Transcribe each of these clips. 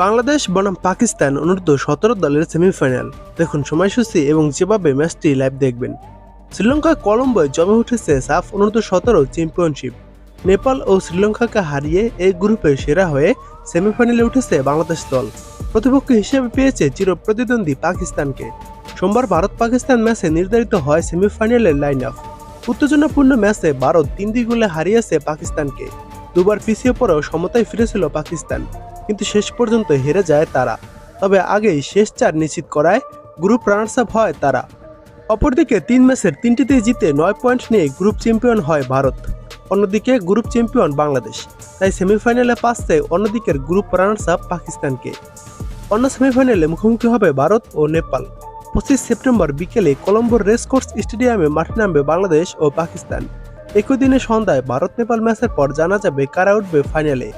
বাংলাদেশ, বনাম পাকিস্তান অনূর্ধ্ব সতেরো দলের সেমিফাইনাল। দেখুন সময়সূচি এবং যেভাবে ম্যাচটি লাইভ দেখবেন। শ্রীলঙ্কা কলম্বোয় জমে উঠেছে সাফ অনূর্ধ্ব সতেরো চ্যাম্পিয়নশিপ নেপাল ও শ্রীলঙ্কাকে হারিয়ে এই গ্রুপে সেরা হয়ে সেমিফাইনালে উঠেছে বাংলাদেশ দল। প্রতিপক্ষ হিসেবে পেয়েছে চির প্রতিদ্বন্দ্বী পাকিস্তানকে। সোমবার ভারত পাকিস্তান ম্যাচে নির্ধারিত হয় সেমিফাইনালের লাইন আপ উত্তেজনাপূর্ণ ম্যাচে ভারত তিন দুই গোলে হারিয়েছে পাকিস্তানকে। দুবার পিছিয়ে পড়েও সমতায় ফিরেছিল পাকিস্তান। কিন্তু শেষ পর্যন্ত হেরে যায় তারা। তবে আগেই শেষ চার নিশ্চিত করায় গ্রুপ রানার্স আপ হয় তারা। অপরদিকে তিন ম্যাচের তিনটিতেই জিতে নয় পয়েন্ট নিয়ে গ্রুপ চ্যাম্পিয়ন হয় ভারত। অন্যদিকে গ্রুপ চ্যাম্পিয়ন বাংলাদেশ। তাই সেমিফাইনালে পাচ্ছে অন্যদিকের গ্রুপ রানার্স আপ পাকিস্তানকে। অন্য সেমিফাইনালে মুখোমুখি হবে ভারত ও নেপাল। পঁচিশ সেপ্টেম্বর বিকেলে কলম্বোর রেসকোর্স স্টেডিয়ামে মাঠে নামবে বাংলাদেশ ও পাকিস্তান। একই দিনে সন্ধ্যায় ভারত নেপাল ম্যাচের পর জানা যাবে কারা উঠবে ফাইনালে।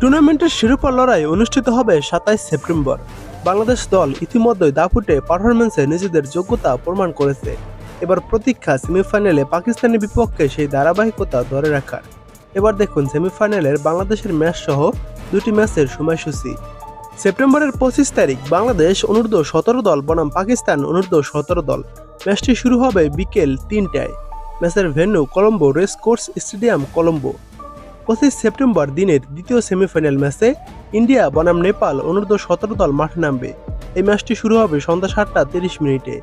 টুর্নামেন্টের শিরোপা লড়াই অনুষ্ঠিত হবে সাতাইশ সেপ্টেম্বর। বাংলাদেশ দল ইতিমধ্যে দাপুটে পারফরমেন্সে নিজেদের যোগ্যতা প্রমাণ করেছে। এবার প্রতীক্ষা সেমিফাইনালে পাকিস্তানের বিপক্ষে সেই ধারাবাহিকতা ধরে রাখার। এবার দেখুন সেমিফাইনালের বাংলাদেশের ম্যাচ সহ দুটি ম্যাচের সময়সূচি। সেপ্টেম্বরের পঁচিশ তারিখ বাংলাদেশ অনূর্ধ্ব সতেরো দল, বনাম পাকিস্তান অনূর্ধ্ব সতেরো দল। ম্যাচটি শুরু হবে বিকেল তিনটায়। ম্যাচের venue Colombo race course stadium Colombo. পঁচিশ সেপ্টেম্বর দিনের দ্বিতীয় সেমিফাইনাল ম্যাচে ইন্ডিয়া, বনাম নেপাল অনূর্ধ্ব সতেরো দল মাঠে নামবে। এই ম্যাচটি শুরু হবে সন্ধ্যা সাতটা তিরিশ মিনিটে।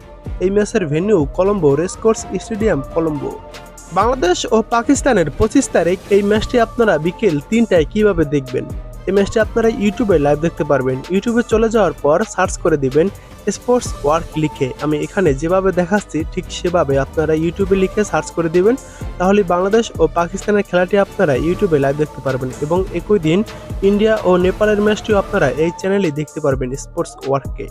এই ম্যাচের venue Colombo racecourse stadium Colombo. Bangladesh ও পাকিস্তানের পঁচিশ তারিখ এই ম্যাচটি আপনারা বিকেল তিনটায় কীভাবে দেখবেন? এই ম্যাচটি আপনারা ইউটিউবে লাইভ দেখতে পারবেন। ইউটিউবে চলে যাওয়ার পর সার্চ করে দিবেন স্পোর্টস ওয়ার্ক লিখে। আমি এখানে যেভাবে দেখাচ্ছি, ঠিক সেভাবে আপনারা ইউটিউবে লিখে সার্চ করে দিবেন। তাহলে বাংলাদেশ ও পাকিস্তানের খেলাটি আপনারা ইউটিউবে লাইভ দেখতে পারবেন এবং একই দিন ইন্ডিয়া ও নেপালের ম্যাচটিও আপনারা এই চ্যানেলে দেখতে পারবেন স্পোর্টস ওয়ার্ককে